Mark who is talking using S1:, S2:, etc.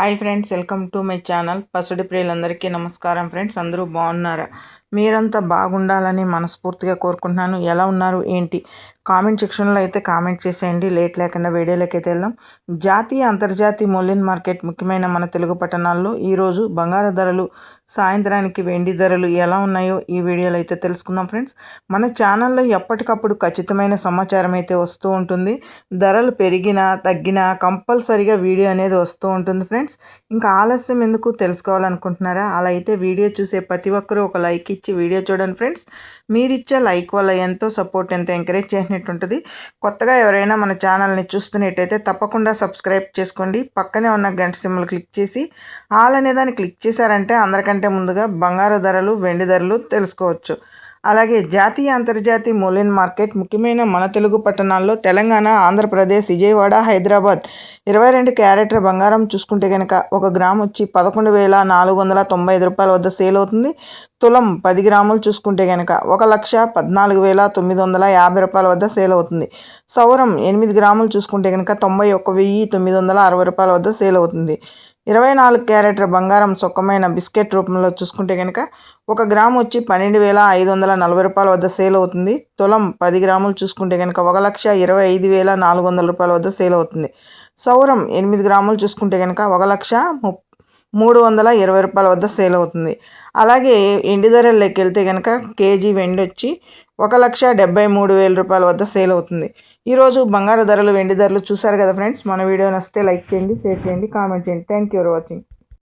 S1: Hi friends welcome to my channel. పసుడి ప్రియులందరికీ నమస్కారం friends. అందరూ బాగున్నారా? మీరంతా బాగుండాలని మనస్ఫూర్తిగా కోరుకుంటున్నాను. ఎలా ఉన్నారు? ఏంటి? కామెంట్ సెక్షన్లో అయితే కామెంట్ చేసేయండి. లేట్ లేకుండా వీడియోలోకి అయితే వెళ్దాం. జాతీయ అంతర్జాతీయ మూల్యం మార్కెట్ ముఖ్యమైన మన తెలుగు పట్టణాల్లో ఈరోజు బంగారు ధరలు సాయంత్రానికి వెండి ధరలు ఎలా ఉన్నాయో ఈ వీడియోలో అయితే తెలుసుకుందాం ఫ్రెండ్స్. మన ఛానల్లో ఎప్పటికప్పుడు ఖచ్చితమైన సమాచారం అయితే వస్తూ ఉంటుంది. ధరలు పెరిగినా తగ్గినా కంపల్సరిగా వీడియో అనేది వస్తూ ఉంటుంది ఫ్రెండ్స్. ఇంకా ఆలస్యం ఎందుకు తెలుసుకోవాలనుకుంటున్నారా? అలా అయితే వీడియో చూసే ప్రతి ఒక్కరూ ఒక లైక్ ఇచ్చి వీడియో చూడండి ఫ్రెండ్స్. మీరిచ్చే లైక్ వల్ల ఎంతో సపోర్ట్ ఎంతో ఎంకరేజ్ చేసినట్టు ఉంటుంది కొత్తగా ఎవరైనా మన ఛానల్ని చూస్తున్నట్టయితే తప్పకుండా సబ్స్క్రైబ్ చేసుకోండి. పక్కనే ఉన్న గంట సింబల్ క్లిక్ చేసి ఆల్ అనే దాన్ని క్లిక్ చేశారంటే అందరికంటే ముందుగా బంగారు ధరలు వెండి ధరలు తెలుసుకోవచ్చు. అలాగే జాతీయ అంతర్జాతీయ మూల్యం మార్కెట్ ముఖ్యమైన మన తెలుగు పట్టణాల్లో తెలంగాణ ఆంధ్రప్రదేశ్ విజయవాడ హైదరాబాద్. ఇరవై రెండు క్యారెట్ల బంగారం చూసుకుంటే కనుక ఒక గ్రామ్ వచ్చి పదకొండు వేల నాలుగు వందల తొంభై ఐదు రూపాయల వద్ద సేల్ అవుతుంది. తులం పది గ్రాములు చూసుకుంటే కనుక ఒక లక్ష పద్నాలుగు వేల తొమ్మిది వందల యాభై రూపాయల వద్ద సేల్ అవుతుంది. సౌరం ఎనిమిది గ్రాములు చూసుకుంటే కనుక తొంభై ఒక్క వెయ్యి తొమ్మిది వందల అరవై రూపాయల వద్ద సేల్ అవుతుంది. ఇరవై నాలుగు క్యారెట్ల బంగారం సుఖమైన బిస్కెట్ రూపంలో చూసుకుంటే కనుక ఒక గ్రాము వచ్చి పన్నెండు వేల ఐదు వందల నలభై రూపాయల వద్ద సేల్ అవుతుంది. తులం పది గ్రాములు చూసుకుంటే కనుక ఒక లక్ష ఇరవై ఐదు వేల నాలుగు వందల రూపాయల వద్ద సేల్ అవుతుంది. సౌరం ఎనిమిది గ్రాములు చూసుకుంటే కనుక ఒక లక్ష మూడు వందల ఇరవై రూపాయల వద్ద సేల్ అవుతుంది. అలాగే ఎండి ధరల్లోకి వెళ్తే కనుక కేజీ వెండి వచ్చి ఒక లక్ష డెబ్బై మూడు వేల రూపాయల వద్ద సేల్ అవుతుంది. ఈరోజు బంగారు ధరలు వెండి ధరలు చూసారు కదా ఫ్రెండ్స్? మన వీడియో నచ్చితే లైక్ చేయండి షేర్ చేయండి కామెంట్ చేయండి. Thank you for watching